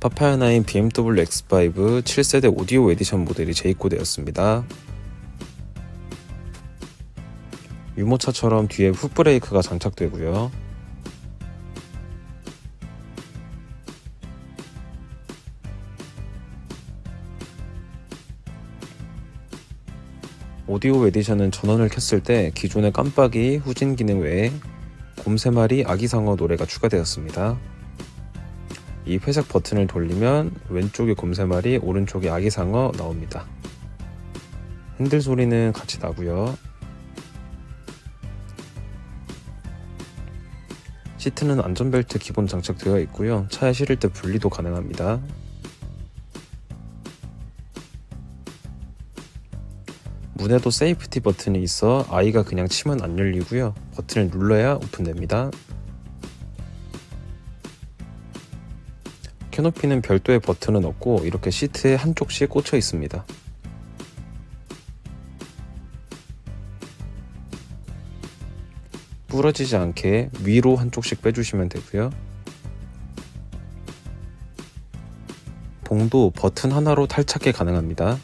파파야나인 BMW X5 7세대 오디오 에디션 모델이 재입고되었습니다. 유모차처럼 뒤에 풋브레이크가 장착되고요. 오디오 에디션은 전원을 켰을 때 기존의 깜빡이, 후진 기능 외에 곰새마리 아기상어 노래가 추가되었습니다. 이 회색 버튼을 돌리면 왼쪽에 곰새마리, 오른쪽에 아기상어 나옵니다. 핸들 소리는 같이 나고요. 시트는 안전벨트 기본 장착되어 있고요. 차에 실을 때 분리도 가능합니다. 문에도 세이프티 버튼이 있어 아이가 그냥 치면 안 열리고요. 버튼을 눌러야 오픈됩니다. 캐노피는 별도의 버튼은 없고 이렇게 시트에 한쪽씩 꽂혀 있습니다. 부러지지 않게 위로 한쪽씩 빼주시면 되고요. 봉도 버튼 하나로 탈착이 가능합니다.